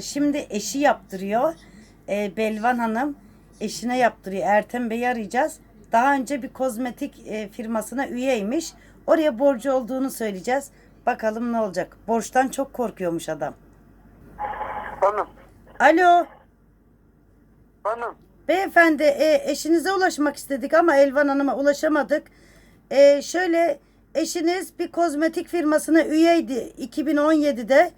Şimdi eşi yaptırıyor. Ee, Belvan Hanım eşine yaptırıyor. Ertem Bey'i arayacağız. Daha önce bir kozmetik e, firmasına üyeymiş. Oraya borcu olduğunu söyleyeceğiz. Bakalım ne olacak. Borçtan çok korkuyormuş adam. Hanım, Alo. hanım. Beyefendi e, eşinize ulaşmak istedik ama Elvan Hanım'a ulaşamadık. E, şöyle eşiniz bir kozmetik firmasına üyeydi 2017'de.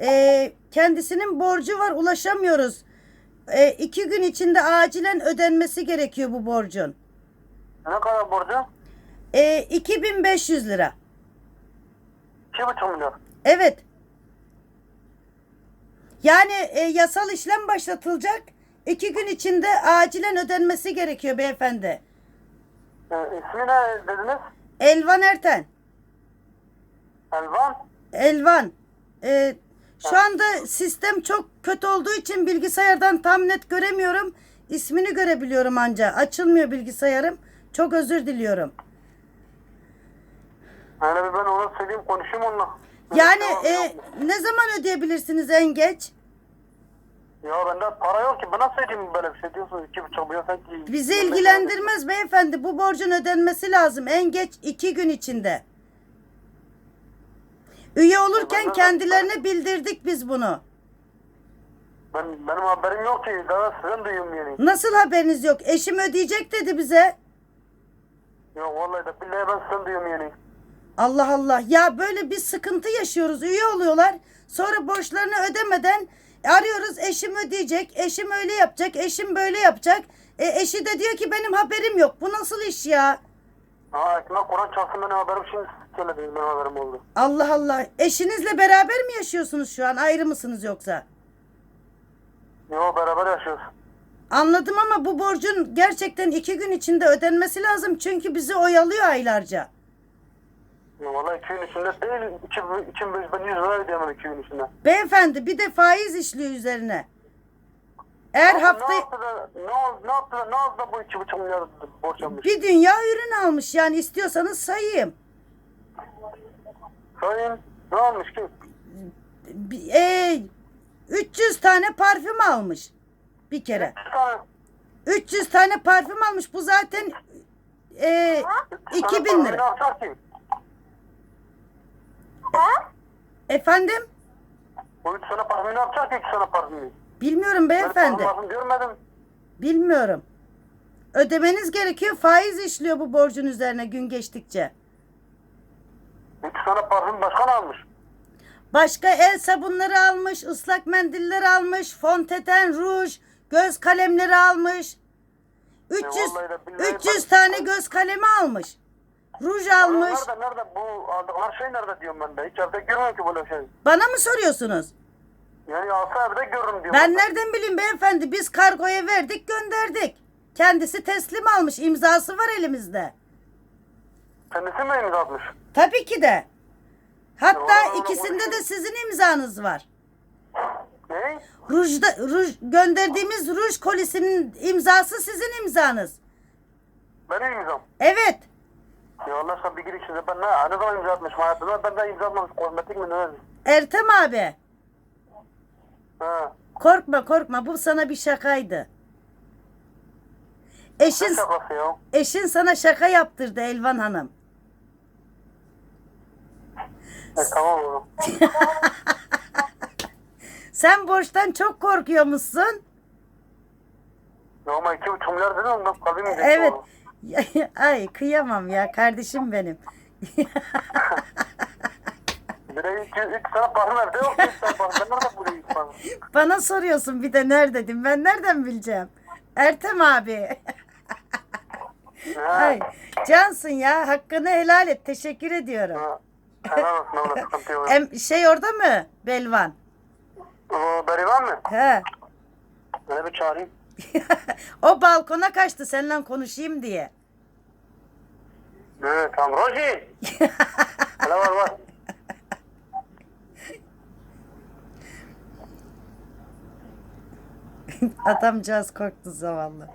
E, kendisinin borcu var ulaşamıyoruz. E, iki gün içinde acilen ödenmesi gerekiyor bu borcun. Ne kadar borcu? E, 2500 lira. İki buçuk milyon. Evet. Yani e, yasal işlem başlatılacak. İki gün içinde acilen ödenmesi gerekiyor beyefendi. Ee, ismi ne dediniz? Elvan Erten. Elvan. Elvan. Ee, şu anda sistem çok kötü olduğu için bilgisayardan tam net göremiyorum. İsmini görebiliyorum anca. Açılmıyor bilgisayarım. Çok özür diliyorum. Yani bir ben ona söyleyeyim konuşayım onunla. Yani e, ne zaman ödeyebilirsiniz en geç? Ya bende para yok ki. Ben nasıl ödeyeyim böyle bir şey diyorsunuz? İki buçuk milyon sanki. Bizi ilgilendirmez beyefendi. Bu borcun ödenmesi lazım. En geç iki gün içinde. Üye olurken kendilerine bildirdik biz bunu. Ben, benim haberim yok ki. Daha sizden duyuyorum yani. Nasıl haberiniz yok? Eşim ödeyecek dedi bize. Yok vallahi de billahi ben sizden duyuyorum yani. Allah Allah. Ya böyle bir sıkıntı yaşıyoruz. Üye oluyorlar. Sonra borçlarını ödemeden arıyoruz. Eşim ödeyecek. Eşim öyle yapacak. Eşim böyle yapacak. E, eşi de diyor ki benim haberim yok. Bu nasıl iş ya? Ha ekmek Kur'an çalsın benim haberim şimdi söylediniz benim haberim oldu. Allah Allah. Eşinizle beraber mi yaşıyorsunuz şu an? Ayrı mısınız yoksa? Yok beraber yaşıyoruz. Anladım ama bu borcun gerçekten iki gün içinde ödenmesi lazım. Çünkü bizi oyalıyor aylarca. Ya vallahi iki gün içinde değil. İki, iki, ben yüz lira ödeyemem iki gün içinde. Beyefendi bir de faiz işliyor üzerine. Eğer Abi hafta Ne yaptı da, ne oldu, ne yaptı da, ne oldu da bu iki buçuk milyar borç almış? bir dünya ürün almış yani istiyorsanız sayayım. Sayın, ne almış ki? Bir- E, 300 tane parfüm almış bir kere. Bir tane. 300 tane parfüm almış. Bu zaten e, üç tane 2000 parfümü lira. Yapacak ki? Efendim? Bu üç tane parfümü ne yapacak ki iki tane parfümü? Bilmiyorum beyefendi. parfüm görmedim. Bilmiyorum. Ödemeniz gerekiyor. Faiz işliyor bu borcun üzerine gün geçtikçe. Üç tane parfüm başkan almış. Başka el sabunları almış, ıslak mendiller almış, fondöten, ruj, göz kalemleri almış. 300 vallahi de billahi 300 ben- tane göz kalemi almış. Ruj almış. Nerede, nerede bu aldıkları şey nerede diyorum ben de. Hiç evde görmüyorum ki böyle şey. Bana mı soruyorsunuz? Yani alsa evde görürüm diyorum. Ben nereden bileyim beyefendi? Biz kargoya verdik, gönderdik. Kendisi teslim almış. imzası var elimizde. Kendisi mi imza atmış? Tabii ki de. Hatta Ya, ikisinde de sizin imzanız var. Ne? Rujda, ruj, gönderdiğimiz ruj kolisinin imzası sizin imzanız. Benim imzam. Evet. Ya Allah aşkına bir gir içinde ben ne, ne zaman imza atmışım hayatımda ben de imza atmamış kozmetik mi ne? Ertem abi. Ha. Korkma korkma bu sana bir şakaydı. Eşin, eşin sana şaka yaptırdı Elvan Hanım. E, tamam oğlum. Sen borçtan çok korkuyormuşsun. Ya ama iki buçuk milyar dedim kalbim inecekti Evet. Ay kıyamam ya kardeşim benim. Bir de iki, iki tane parfüm evde yok. Üç tane parfüm. Ben nerede bulayım? Bana soruyorsun bir de nerededim ben nereden bileceğim? Ertem abi. Ha. Ay, cansın ya hakkını helal et teşekkür ediyorum. Ha. Helal olsun oğlum sıkıntı yok. Em, şey orada mı Belvan? O Berivan mı? He. Beni bir çağırayım. o balkona kaçtı seninle konuşayım diye. Evet tamam. Roji. Hele var var. Adamcağız korktu zavallı.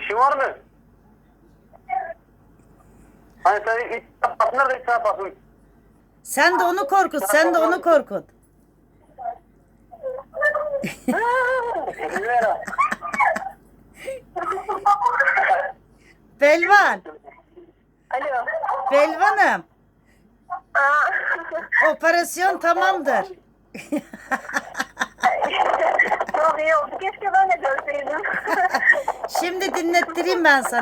İşin var mı? Hani sen ilk parfüm nerede ilk parfüm? Sen de onu korkut, sen de onu korkut. Belvan. Alo. Belvanım. Operasyon tamamdır. Oldu. Keşke ben de görseydim. Şimdi dinlettireyim ben sana.